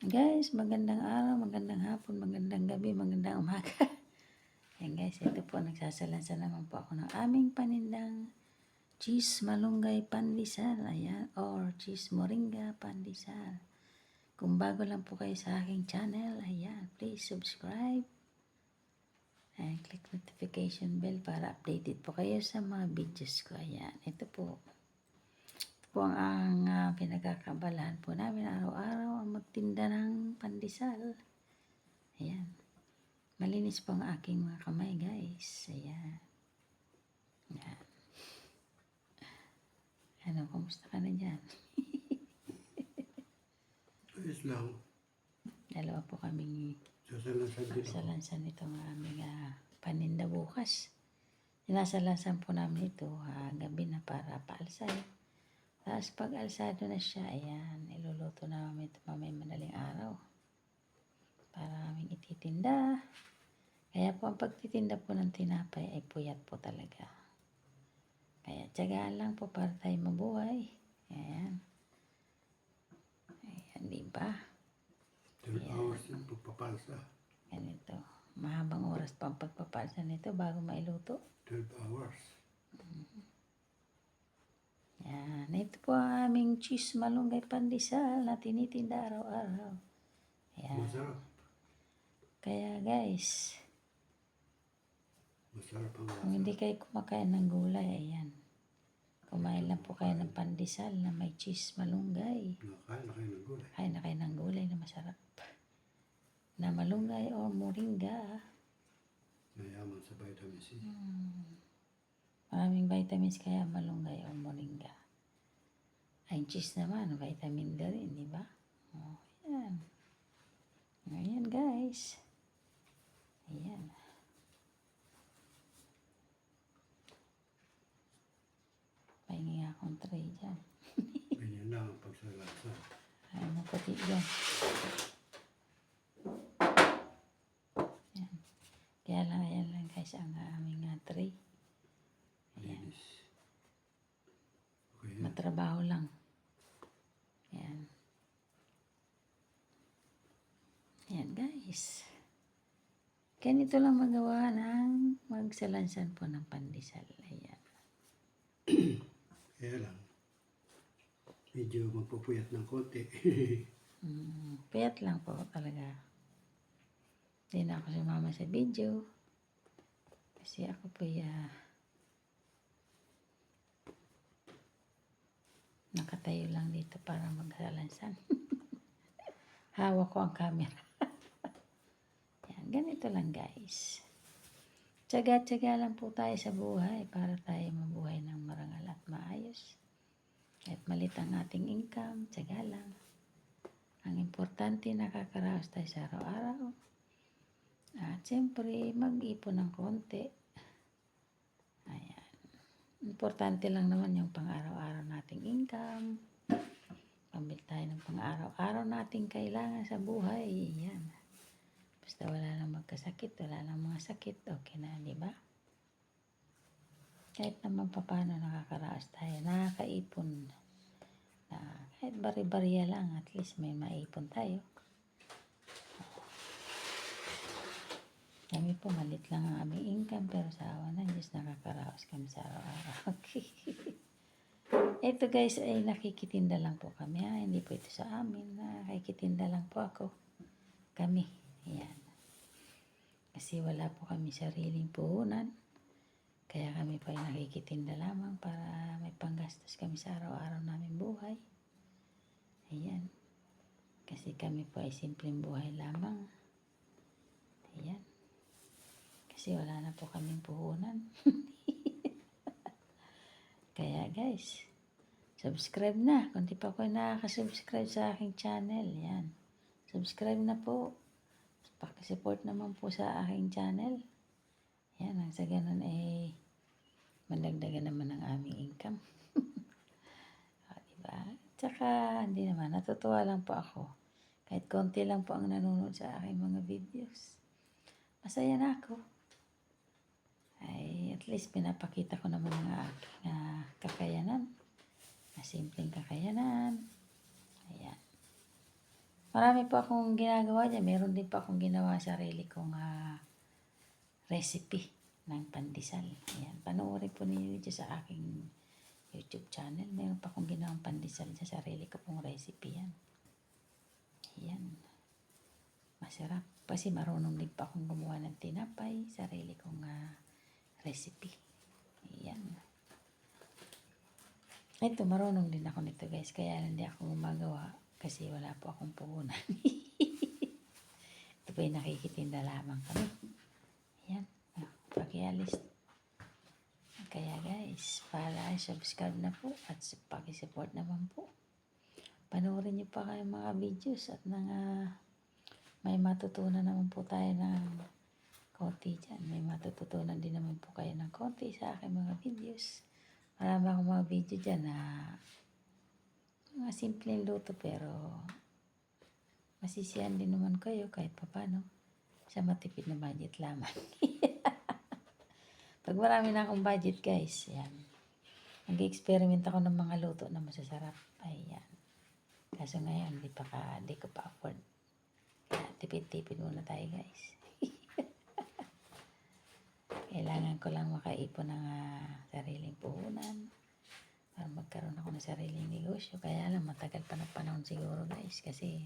Guys, magandang araw, magandang hapon, magandang gabi, magandang umaga. Ayan guys, ito po, nagsasalansa naman po ako ng aming panindang cheese malunggay pandesal. Ayan, or cheese moringa pandesal. Kung bago lang po kayo sa aking channel, ayan, please subscribe. And click notification bell para updated po kayo sa mga videos ko. Ayan, ito po. Po ang, ang ah, pinagkakabalahan po namin araw-araw ang magtinda ng pandesal. Ayan. Malinis po ang aking mga kamay, guys. Ayan. Ayan. Ano, kumusta ka na dyan? Ayos lang. Dalawa po kaming Sasalansan din ako. Salansan ito ng aming ah, paninda bukas. Sinasalansan po namin ito ah, gabi na para paalsay. Tapos pag alsado na siya, ayan, iluluto na namin ito madaling araw. Para aming ititinda. Kaya po ang pagtitinda po ng tinapay ay puyat po talaga. Kaya tiyagaan lang po para tayo mabuhay. Ayan. Ayan, di ba? 12 hours yung pagpapalsa. Ganito. Mahabang oras pa ang pagpapalsa nito bago mailuto. 12 hours. Yan. Ito po ang aming cheese malunggay pandesal na tinitinda araw-araw. Yan. Masarap. Kaya guys, Masarap ang kung hindi kayo kumakain ng gulay, ayan. Kumain lang po kayo ng pandesal na may cheese malunggay. Nakain na kayo ng gulay. Kain na kayo ng gulay na masarap. Na malunggay o moringa. Mayaman sa vitamin C. Maraming vitamins kaya malunggay o moringa. Ay, cheese naman, vitamin D rin, di ba? Oh, ayan. Ayan, guys. Ayan. Pahingi nga akong tray dyan. Ganyan lang ang pagsalansan. Ay, maputi dyan. Ayan. Kaya lang, ayan lang guys, ang aming uh, tray. Linis. Okay. Matrabaho lang. Yan. Yan guys. Ganito lang magawa ng magsalansan po ng pandesal. Ayan. Kaya lang. Medyo magpupuyat ng konti. Mm, payat lang po talaga. Hindi na ako sumama sa video. Kasi ako po ya nakatayo lang dito para magsalansan. Hawak ko ang camera. Yan, ganito lang guys. Tsaga-tsaga lang po tayo sa buhay para tayo mabuhay ng marangal at maayos. Kahit malit ang ating income, tsaga lang. Ang importante, nakakaraos tayo sa araw-araw. At siyempre, mag-ipon ng konti. Importante lang naman yung pang-araw-araw nating income. Pambil tayo ng pang-araw-araw nating kailangan sa buhay. Yan. Basta wala lang magkasakit, wala lang mga sakit, okay na, di ba? Kahit naman paano nakakaraos tayo, nakakaipon na kahit bari-bariya lang, at least may maipon tayo. Kami po, malit lang ang aming income, pero sa awa ng Diyos, nakakaraos kami sa araw-araw. Ito guys, ay nakikitinda lang po kami. Ha? Hindi po ito sa amin. Nakikitinda lang po ako. Kami. Ayan. Kasi wala po kami sariling puhunan. Kaya kami po ay nakikitinda lamang para may panggastos kami sa araw-araw namin buhay. Ayan. Kasi kami po ay simpleng buhay lamang. Ayan. Kasi wala na po kaming puhunan. Kaya guys, subscribe na. Kung di pa po nakaka-subscribe sa aking channel, yan. Subscribe na po. Pakisupport naman po sa aking channel. Yan, ang sa ganun eh, mandagdagan naman ang aming income. o, diba? Tsaka, hindi naman, natutuwa lang po ako. Kahit konti lang po ang nanonood sa aking mga videos. Masaya na ako. Ay, at least pinapakita ko naman ang aking ah, kakayanan. Na simpleng kakayanan. Ayan. Marami po akong ginagawa dyan. Meron din po akong ginawa sarili kong ah, recipe ng pandesal. Ayan. Panoorin po ninyo dyan sa aking YouTube channel. Meron pa akong ginawang pandesal dyan. Sarili ko pong recipe yan. Ayan. Masarap. Kasi marunong din pa akong gumawa ng tinapay. Sarili kong ah, recipe. Ayan. Ito, marunong din ako nito guys. Kaya hindi ako gumagawa kasi wala po akong puhunan. Ito po yung nakikitinda lamang kami. Ayan. Pakialis. Kaya guys, para subscribe na po at pakisupport naman po. Panoorin niyo pa kayo mga videos at mga may matutunan naman po tayo ng konti dyan. May matututunan din naman po kayo ng konti sa aking mga videos. Marami akong mga video dyan na mga simpleng luto pero masisiyan din naman kayo kahit papano sa matipid na budget lamang. Pag marami na akong budget guys, yan. Nag-experiment ako ng mga luto na masasarap. Ayan. Kaso ngayon, di pa ka, di ko pa afford. Tipid-tipid muna tayo guys. Kailangan ko lang makaipon ng ah, sariling puhunan para magkaroon ako ng sariling negosyo. Kaya lang matagal pa ng panahon siguro guys kasi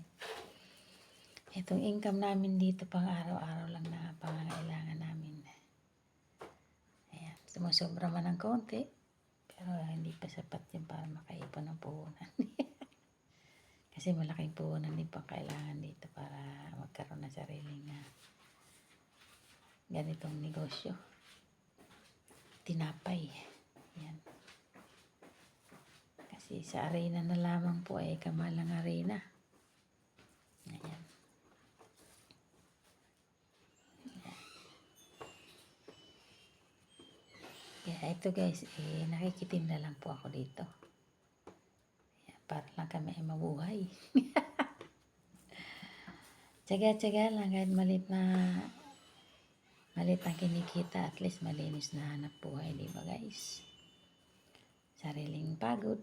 itong income namin dito pang araw-araw lang na pangangailangan namin. Ayan, sumusobra man ng konti pero hindi pa sapat yun para makaipon ng puhunan. kasi malaking puhunan din pang kailangan dito para magkaroon ng sariling ah, ganitong negosyo. Tinapay. Yan. Kasi sa arena na lamang po ay kamalang arena. Ayan. Kaya ito guys, eh, nakikitinda lang po ako dito. Ayan, para lang kami ay mabuhay. Tsaga-tsaga lang kahit malit na malit ang kinikita at least malinis na hanap buhay, di ba guys? Sariling pagod,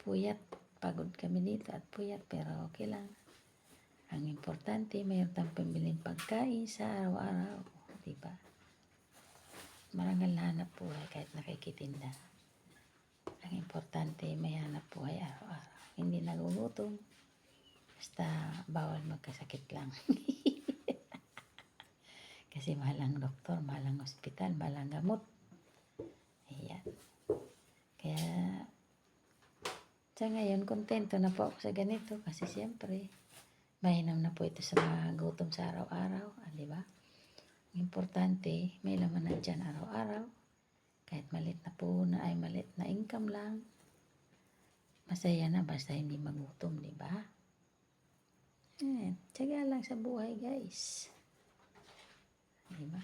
puyat, pagod kami dito at puyat pero okay lang. Ang importante, mayroon tayong pambiling pagkain sa araw-araw, di ba? Marangal na hanap buhay kahit nakikitinda. Ang importante, may hanap buhay araw-araw. Hindi nagugutom. Basta bawal magkasakit lang. Kasi mahal ang doktor, mahal ang ospital, mahal ang gamot. Ayan. Kaya, sa ngayon, kontento na po ako sa ganito kasi siyempre, mainam na po ito sa mga gutom sa araw-araw, ah, di ba? Importante, may laman na dyan araw-araw. Kahit malit na po na ay malit na income lang, masaya na basta hindi magutom, di ba? Eh, tsaga lang sa buhay, guys. Diba?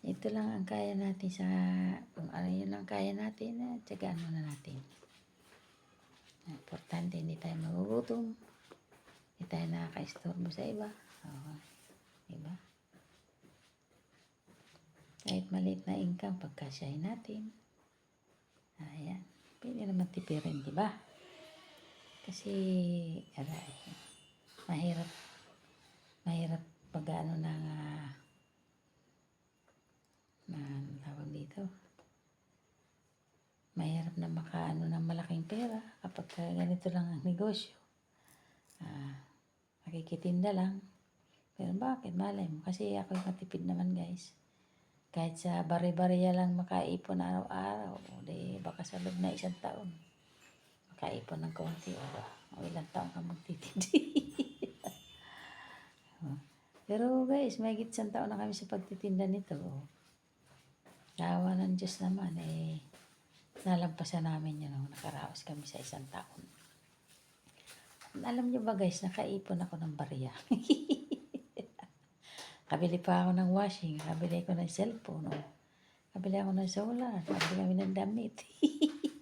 Ito lang ang kaya natin sa, kung ano yun ang kaya natin, eh, tsagaan muna natin. Importante, hindi tayo magugutom. Hindi tayo nakaka-istorbo sa iba. Oo. Diba? Kahit maliit na income, pagkasyahin natin. Ayan. Pwede naman tipirin, di ba? Kasi, aray, mahirap, mahirap pag ano ng, ah, na tawag dito. Mahirap na makaano ng malaking pera kapag ka ganito lang ang negosyo. Ah, nakikitinda lang. Pero bakit? Malay mo. Kasi ako matipid naman guys. Kahit sa bari-bariya lang makaipon araw-araw. O di baka sa loob na isang taon. Makaipon ng konti. O, o ilang taon ka magtitindi. Pero guys, may isang taon na kami sa pagtitinda nito. Kawa ng Diyos naman, eh, nalampasan namin yun. Oh, nakaraos kami sa isang taon. Alam niyo ba guys, nakaipon ako ng barya. kabili pa ako ng washing, kabili ko ng cellphone, oh. kabili ako ng solar, kabili kami ng damit.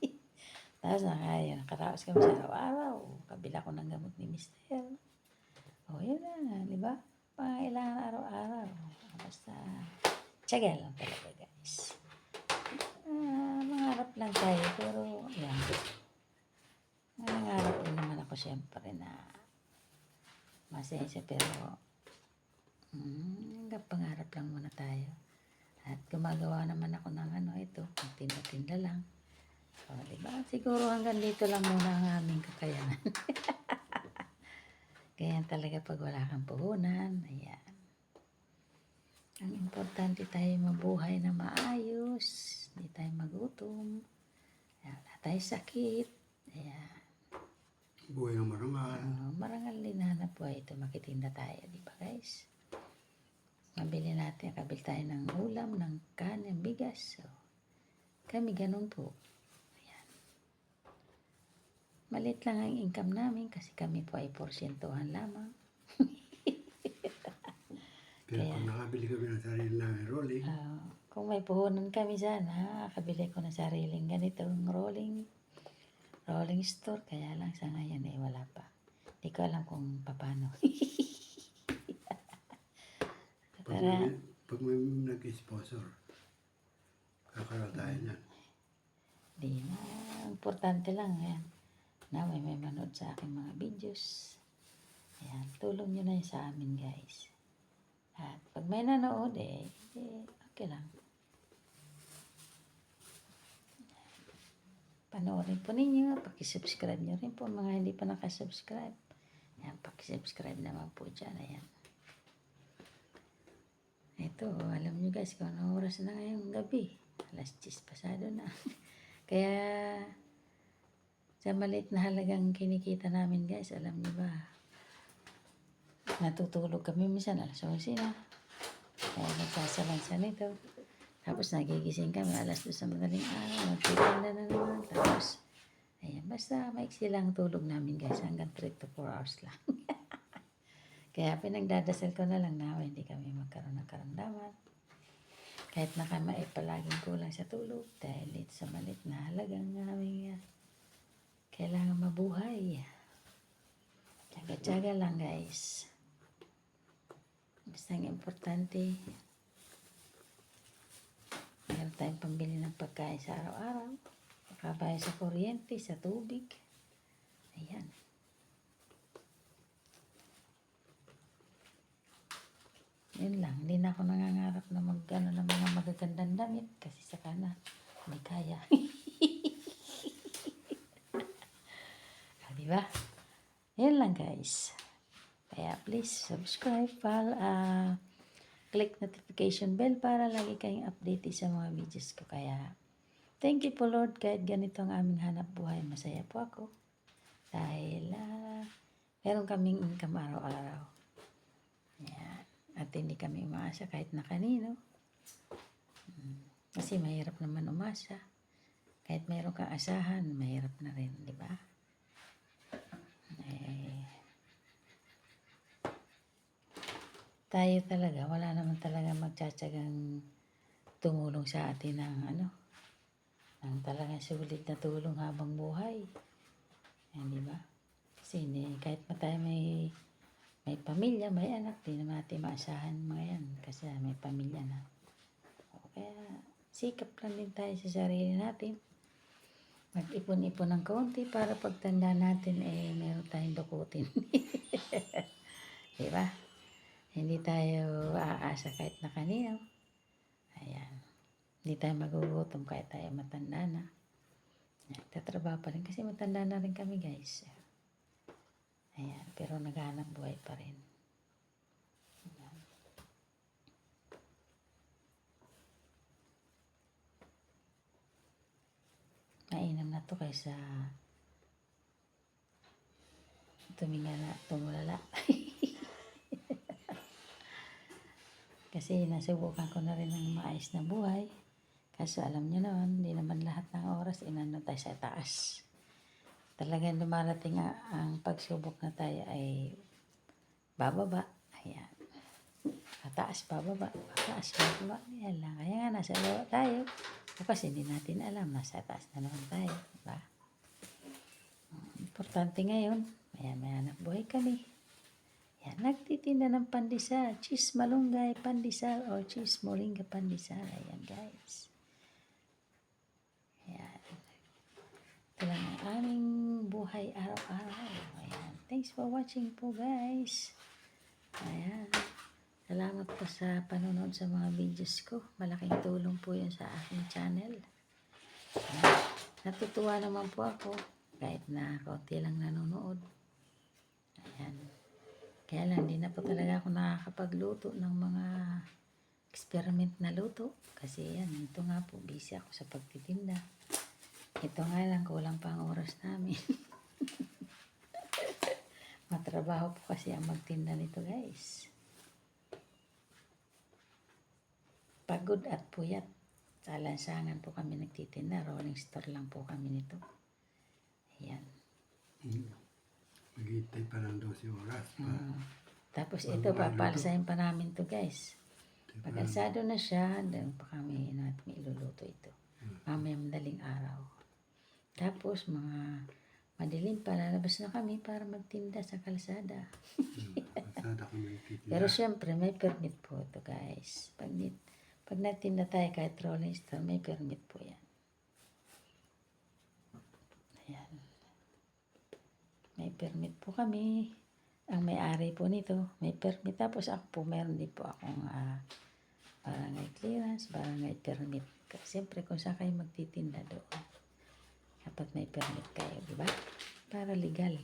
Tapos nakaya, nakaraos kami sa araw-araw. Kabila ko ng gamot ni Mister. O, oh, yun na, di? Pangailangan araw-araw. Basta, tsaga lang talaga, guys. Ah, mangarap lang tayo, pero, yan. Nangarap din naman ako siyempre na Masensya pero mm, hanggang pangarap lang muna tayo. At gumagawa naman ako ng ano ito, tinda-tinda lang. O, di ba? Siguro hanggang dito lang muna ang aming kakayanan. Ganyan talaga pag wala kang puhunan. Ayan. Ang importante tayo mabuhay na maayos. Hindi tayo magutom. Ayan, wala tayo sakit. Ayan. Buhay ng marangal. Uh, marangal din hanap buhay ito. Makitinda tayo, di ba guys? Mabili natin, kabil tayo ng ulam, ng kanin, bigas. So, kami ganun po. Malit lang ang income namin kasi kami po ay porsyentuhan lamang. Pero Kaya- kung nakabili kami ng sarili namin rolling, Ah, kung may puhunan kami sana, kabili ko ng sariling ganitong rolling rolling store. Kaya lang sa ngayon eh wala pa. Hindi ko alam kung paano. pag Para, may, pag may nag-sponsor, kakaroon tayo niyan. di na. Importante lang. Ayan. Na may may manood sa aking mga videos. Ayan. Tulong nyo na yun sa amin guys. At pag may nanood eh, eh okay lang. Panoorin po ninyo. Pakisubscribe nyo rin po mga hindi pa nakasubscribe. Ayan, pakisubscribe naman po dyan. Ayan. Ito, alam nyo guys kung anong oras na ngayong gabi. Alas 10 pasado na. Kaya, sa maliit na halagang kinikita namin guys, alam nyo ba, natutulog kami minsan alas 11 na. Kaya nagsasalansan nito. Tapos nagigising kami alas 2 sa madaling araw. Magtitinda na naman. Tapos, ayan, basta maiksi lang tulog namin guys. Hanggang 3 to 4 hours lang. Kaya pinagdadasal ko na lang na hindi kami magkaroon ng karamdaman. Kahit na kami ay palaging kulang sa tulog dahil ito sa malit na halagang aming uh, kailangan mabuhay. Tsaga-tsaga lang guys. Basta ang importante, meron tayong pambili ng pagkain sa araw-araw. Makabayad sa kuryente, sa tubig. Ayan. Yun lang. Hindi na ako nangangarap na mag, ano, ng mga magagandang damit kasi saka na hindi kaya. ah, di ba? Yan lang guys. Kaya please subscribe, pal, ah, click notification bell para lagi kayong updated sa mga videos ko. Kaya thank you po Lord kahit ganito ang aming hanap buhay. Masaya po ako. Dahil ah, meron kaming income araw-araw. Yan. At hindi kami umaasa kahit na kanino. Mm. Kasi mahirap naman umasa. Kahit mayroon kang asahan, mahirap na rin, di ba? Tayo talaga, wala naman talaga magtsatsagang tumulong sa atin ng ano, ng talagang sulit na tulong habang buhay. Yan, di ba? Kasi hindi, kahit pa tayo may may pamilya, may anak, di naman natin maasahan mga yan kasi may pamilya na. O, kaya sikap lang din tayo sa sarili natin. Mag-ipon-ipon ng konti para pagtanda natin eh meron tayong dukutin. di ba? Hindi tayo aasa kahit na kanino. Ayan. Hindi tayo magugutom kahit tayo matanda na. Tatrabaho pa rin kasi matanda na rin kami guys. Ayan, pero naghahanap buhay pa rin. Ayan. Mainam na to kaysa tumingala, tumulala. Kasi nasubukan ko na rin ng maayos na buhay. Kaso alam nyo naman, hindi naman lahat ng oras inano tayo sa taas talagang lumarating nga ang pagsubok na tayo ay bababa. Ayan. Pataas, bababa. Pataas, bababa. Yan lang. Kaya nga, nasa baba tayo. Bukas hindi natin alam. Nasa taas na naman tayo. Diba? Importante ngayon, maya maya anak buhay kami. Yan, nagtitinda ng pandesal. Cheese malunggay pandesal or cheese moringa pandesal. Ayan, guys. Ayan. Ito lang ang aming buhay araw-araw. Thanks for watching po guys. Ayan. Salamat po sa panonood sa mga videos ko. Malaking tulong po yun sa aking channel. Natutuwa naman po ako kahit na kaunti lang nanonood. Ayan. Kaya lang, hindi na po talaga ako nakakapagluto ng mga experiment na luto. Kasi yan, ito nga po, busy ako sa pagtitinda. Ito nga lang, kulang pa ang oras namin. Matrabaho po kasi ang magtinda nito guys. Pagod at puyat. Sa lansangan po kami nagtitinda. Rolling store lang po kami nito. Ayan. Maghihintay pa ng 12 oras pa. Mm. Tapos ito, papalsahin pa namin to guys. Alsado na siya, doon pa kami natin iluluto ito. Mamaya madaling araw. Tapos mga madilim pa, lalabas na kami para magtinda sa kalsada. Titinda. Pero syempre, may permit po ito guys. Pag, pag natinda tayo kahit rolling store, may permit po yan. Ayan. May permit po kami. Ang may-ari po nito, may permit. Tapos ako po, meron din po akong ah, barangay clearance, barangay permit. Siyempre, kung saan kayo magtitinda doon, dapat may permit kayo, di ba? Para legal.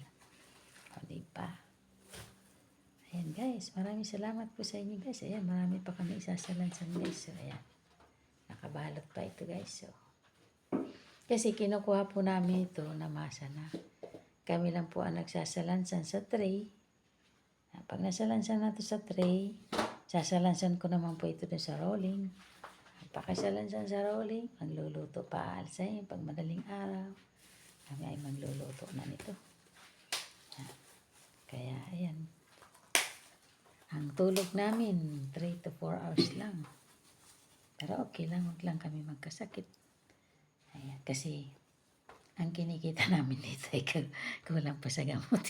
O, di ba? Ayan guys, maraming salamat po sa inyo guys. Ayan, marami pa kami isasalansan guys. So, ayan. Nakabalot pa ito guys. So. Kasi kinukuha po namin ito na masa na. Kami lang po ang nagsasalansan sa tray. Ah, Pag nasalansan na ito sa tray, sasalansan ko naman po ito sa rolling. Pakasalansan sa rolling, magluluto pa alsay pag madaling araw. Kami ay magluluto na nito. Ayan. Kaya ayan, ang tulog namin, 3 to 4 hours lang. Pero okay lang, huwag lang kami magkasakit. Ayan, kasi ang kinikita namin dito ay kul- kulang pa sa gamot.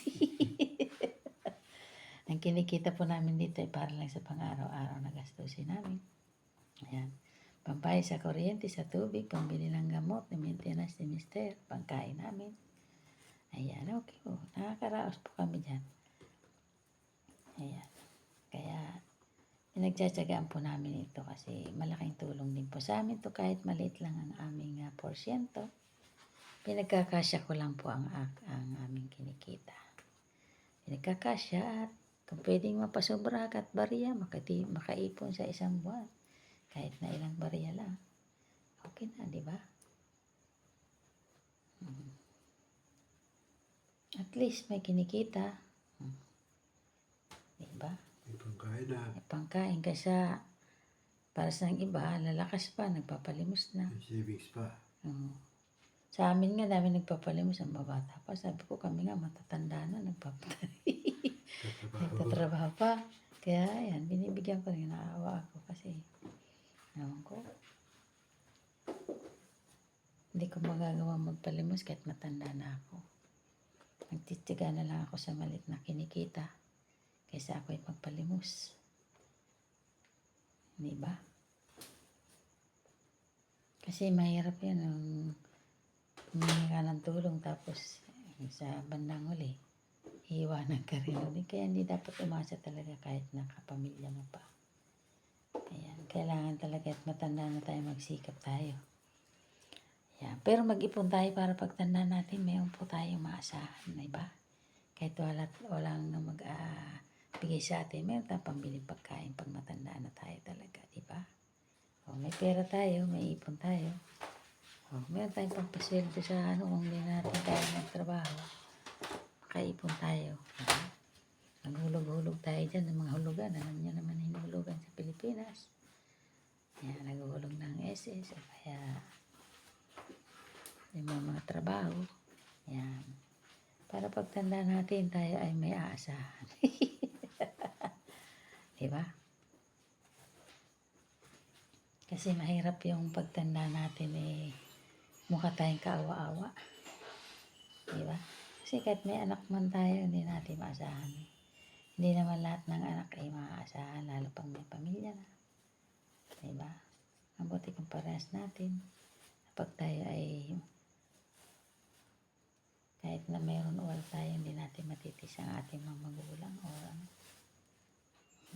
ang kinikita po namin dito ay para lang sa pang-araw-araw na gastusin namin. Ayan. Pampay sa kuryente, sa tubig, pambili ng gamot, na maintenance ni mister, pangkain namin. Ayan, okay po. Nakakaraos po kami dyan. Ayan. Kaya, pinagtsatsagaan po namin ito kasi malaking tulong din po sa amin to kahit maliit lang ang aming uh, porsyento. Pinagkakasya ko lang po ang, ang aming kinikita. Pinagkakasya at kung pwedeng mapasobra at bariya, makati, makaipon sa isang buwan. Kahit na ilang bariya lang. Okay na, di ba? Mm. At least may kinikita. Mm. Di ba? May pangkain na. May pangkain kasi para sa iba, lalakas pa, nagpapalimos na. May savings pa. Oo. Sa amin nga, dami nagpapalimos ang babata pa. Sabi ko kami nga, matatanda na. Tatrabaho. Nagtatrabaho pa. Kaya, yan, binibigyan ko rin, naawa ako kasi, naman ko, hindi ko magagawa magpalimos kahit matanda na ako. Nagtitiga na lang ako sa malit na kinikita kaysa ako'y magpalimos. Di ba? Kasi mahirap yan ang humingi ka ng tulong tapos eh, sa bandang uli, iiwanan ka rin. Kaya hindi dapat umasa talaga kahit nakapamilya mo pa. Ayan, kailangan talaga at matanda na tayo, magsikap tayo. Ayan, pero mag-ipon tayo para pagtanda natin, mayroon po tayong maasahan, di ba? Kahit wala, walang mag ah, bigay sa atin, mayroon tayong pambili pagkain pag matanda na tayo talaga, di ba? O, may pera tayo, may ipon tayo. O, meron tayong pagpasweldo sa ano kung hindi natin kaya magtrabaho. Makaipon tayo. Naghulog-hulog tayo dyan ng mga hulugan. Alam niyo naman hinulugan sa Pilipinas. Yan, naghulog ng SS kaya yung mga, mga trabaho. Yan. Para pagtanda natin, tayo ay may aasahan. Di ba? Kasi mahirap yung pagtanda natin eh, mukha tayong kaawa-awa. Di ba? Kasi kahit may anak man tayo, hindi natin maasahan. eh. Hindi naman lahat ng anak ay maaasahan, lalo pang may pamilya na. Di ba? Mabuti kung parehas natin. Kapag tayo ay Kahit na mayroon uwal tayo, hindi natin matitis ang ating mga magulang o ano.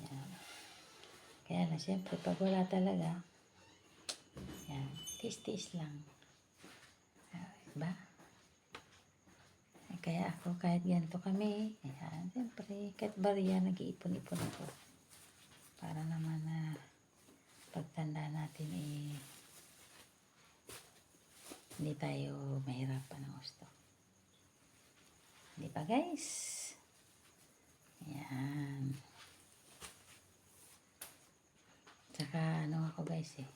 Yan. Kaya lang, siyempre, pag wala talaga, yan, tis-tis lang. Diba? Eh, Kaya ako, kahit ganito kami, ayan, siyempre, kahit bariya, nag-iipon-ipon ako. Para naman na pagtanda natin, eh, hindi tayo mahirapan ng gusto. Di ba guys? Ayan. Tsaka ano ako guys eh.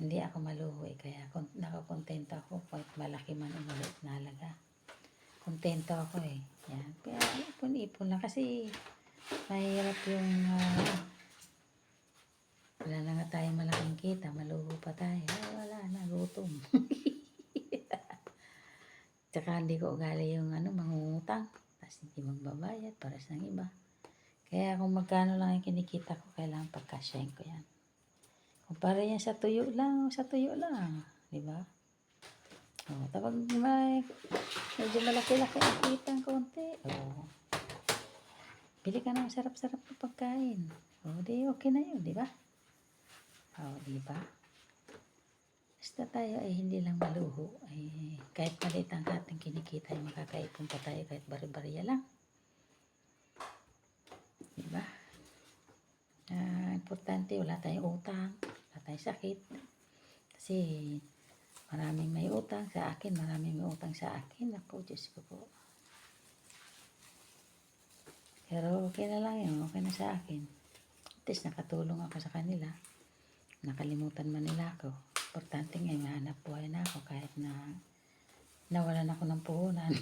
Hindi ako maluho eh. Kaya kon- nakakontento ako kahit malaki man o maliit na halaga. Kontento ako eh. Yan. Kaya ipon-ipon lang kasi mahirap yung ah, wala na nga tayong malaking kita. Maluho pa tayo. Ay, wala na. Gutom. Tsaka hindi ko ugali yung ano, mangungutang. Tapos hindi magbabayad para sa iba. Kaya kung magkano lang yung kinikita ko, kailangan pagkasyahin ko yan. Kumpara yan sa tuyo lang, sa tuyo lang. Di ba? O, tapos may, medyo malaki-laki ang kita ng konti. O, bili ka ng sarap-sarap na pagkain. O, di okay na yun, di ba? O, di ba? Basta tayo ay hindi lang maluho. Ay, kahit maliit ang ating kinikita, ay makakaipon pa tayo kahit bari-bariya lang. Diba? Ah, importante, wala tayong utang, wala tayong sakit. Kasi maraming may utang sa akin, maraming may utang sa akin. Ako, Diyos ko po. Pero okay na lang yun, okay na sa akin. At least nakatulong ako sa kanila. Nakalimutan man nila ako. Importante nga, mahanap buhay na ako kahit na nawalan ako ng puhunan.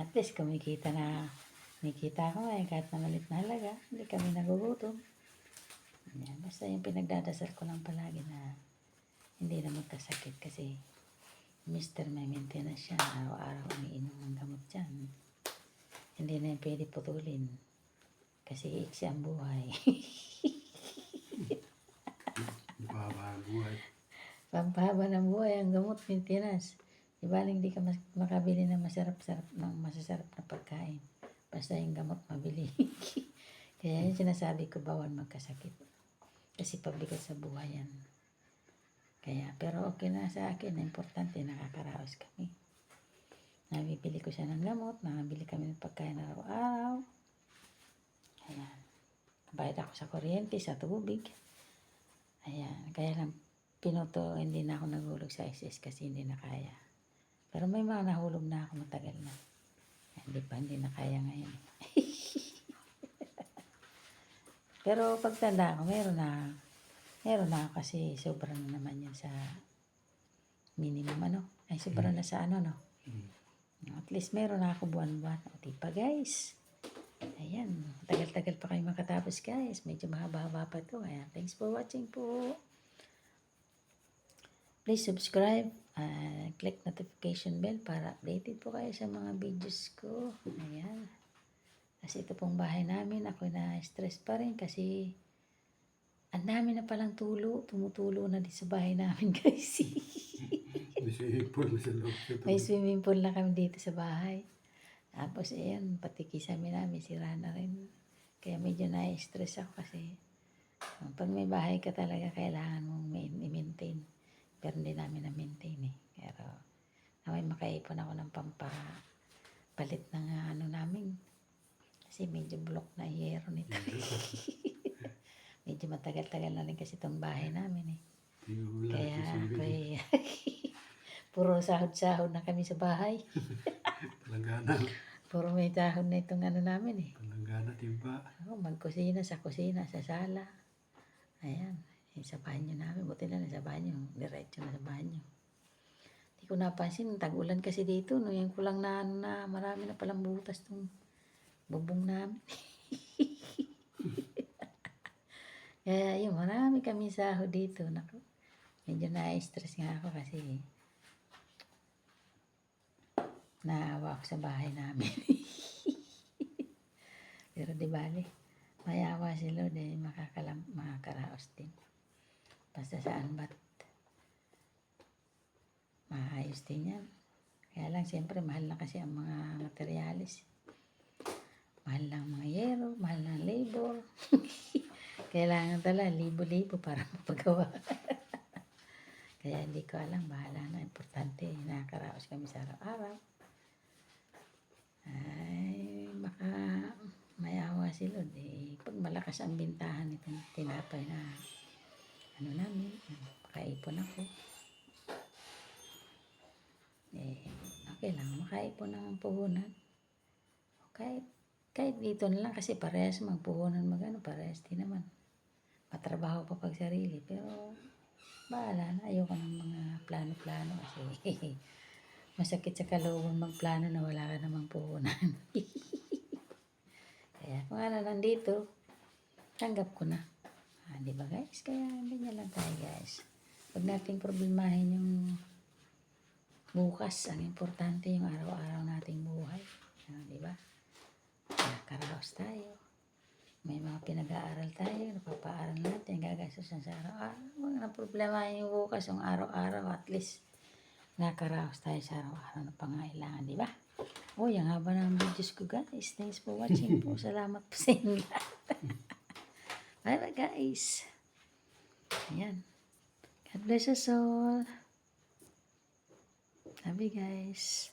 At least kumikita na, kumikita ako ngayon kahit na malit na halaga, hindi kami nagugutom. Yan, basta yung pinagdadasal ko lang palagi na hindi na magkasakit kasi Mr. may maintenance siya, araw-araw umiinom ng gamot dyan. Hindi na yung pwede putulin kasi iksi ang buhay. Mababa ang buhay. Pampahaba ng buhay ang gamot, maintenance. Di ba hindi ka mas- makabili ng masarap-sarap ng masasarap na pagkain. Basta yung gamot mabili. Kaya yung sinasabi ko, bawal magkasakit. Kasi pabigat sa buhay yan. Kaya, pero okay na sa akin. Importante, nakakaraos kami. Nabibili ko siya ng gamot, nakabili kami ng pagkain araw-araw. Ayan. Bayad ako sa kuryente, sa tubig. Ayan. Kaya lang, pinuto, hindi na ako nagulog sa SS kasi hindi na kaya. Pero may mga nahulog na ako matagal na. Hindi pa, hindi na kaya ngayon. Pero pagtanda ko, meron na, meron na kasi sobrang na naman yun sa minimum ano. Ay, sobrang na sa ano, no. At least meron na ako buwan-buwan. O, di pa guys. Ayan, tagal-tagal pa kayo makatapos guys. Medyo mahaba-haba pa to. Ayan, thanks for watching po. Please subscribe and click notification bell para updated po kayo sa mga videos ko. Ayan. Kasi ito pong bahay namin, ako na stress pa rin kasi ang dami na palang tulo, tumutulo na di sa bahay namin guys. May swimming pool sa loob. sa May tubig. swimming pool na kami dito sa bahay. Tapos ayan, pati kisame namin, sira na rin. Kaya medyo na-stress ako kasi pag may bahay ka talaga, kailangan mong main- i-maintain. Pero hindi namin na-maintain eh. Pero naway makaipon ako ng pampapalit ng uh, ano namin. Kasi medyo block na yero nito. medyo matagal-tagal na rin kasi itong bahay namin eh. Kaya ako swimming. eh, puro sahod-sahod na kami sa bahay. Palanggana. Puro may dahon na itong ano namin eh. Palanggana, timba. Oh, magkusina sa kusina, sa sala. Ayan, eh, sa banyo namin. Buti na sa banyo. Diretso na sa banyo. Hindi ko napansin, tag-ulan kasi dito. No, yung kulang na, ano na, marami na palang butas tong bubong namin. Kaya yun, marami kami sahod dito. Naku, medyo na-stress nga ako kasi naawa ako sa bahay namin. Pero di bale, mayawa si Lord eh, makakalam, makakaraos din. Basta saan ba't maayos din yan. Kaya lang, siyempre, mahal na kasi ang mga materialis. Mahal ng mga yero, mahal ng labor. Kailangan tala, libo-libo para mapagawa. Kaya hindi ko alam, bahala na. Importante, nakakaraos kami sa araw-araw. Ay, baka may awa si Lord. Eh, pag malakas ang bintahan itong tinapay na ano namin, makaipon ako. Eh, okay lang, makaipon ng puhunan. Kahit, kahit dito na lang kasi parehas magpuhunan magano, parehas din naman. Matrabaho pa pag sarili, pero bahala na. Ayoko ng mga plano-plano kasi masakit sa kalooban magplano na wala ka namang puhunan. Kaya kung ano nandito, tanggap ko na. Ah, di ba guys? Kaya ganyan lang tayo guys. Huwag nating problemahin yung bukas. Ang importante yung araw-araw nating buhay. Ah, di ba? Nakakaraos tayo. May mga pinag-aaral tayo, napapaaral natin, gagastusan sa araw-araw. Huwag na problema yung bukas, yung araw-araw at least nakakaraos tayo sa araw-araw na pangailangan, di ba? Uy, ang haba ng videos ko guys. Thanks for watching po. Salamat po sa inyo lahat. Bye-bye guys. Ayan. God bless us all. Love you guys.